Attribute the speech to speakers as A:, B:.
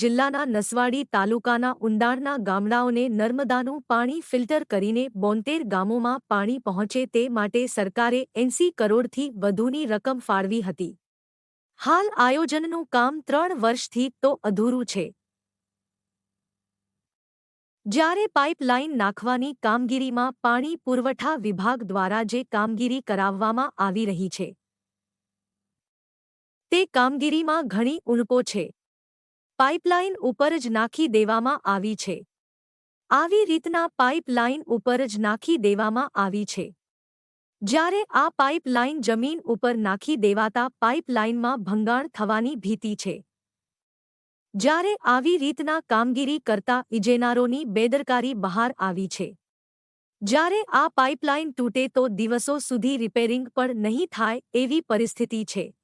A: જિલ્લાના નસવાડી તાલુકાના ઉંડાણના ગામડાઓને નર્મદાનું પાણી ફિલ્ટર કરીને બોતેર ગામોમાં પાણી પહોંચે તે માટે સરકારે એંસી કરોડથી વધુની રકમ ફાળવી હતી. હાલ આયોજનનું કામ ત્રણ વર્ષથી તો અધૂરું છે. જ્યારે પાઇપલાઇન નાખવાની કામગીરીમાં પાણી પુરવઠા વિભાગ દ્વારા જે કામગીરી કરાવવામાં આવી રહી છે, તે કામગીરીમાં ઘણી ઉણપો છે. પાઇપલાઇન ઉપર જ નાખી દેવામાં આવી છે. આવી રીતના પાઇપલાઇન ઉપર જ નાખી દેવામાં આવી છે. જ્યારે આ પાઇપલાઇન જમીન ઉપર નાખી દેવાતા પાઇપલાઇનમાં ભંગાણ થવાની ભીતિ છે. જ્યારે આવી રીતના કામગીરી કરતા ઇજેનારોની બેદરકારી બહાર આવી છે. જ્યારે આ પાઇપલાઇન તૂટે તો દિવસો સુધી રિપેરિંગ પણ નહીં થાય એવી પરિસ્થિતિ છે.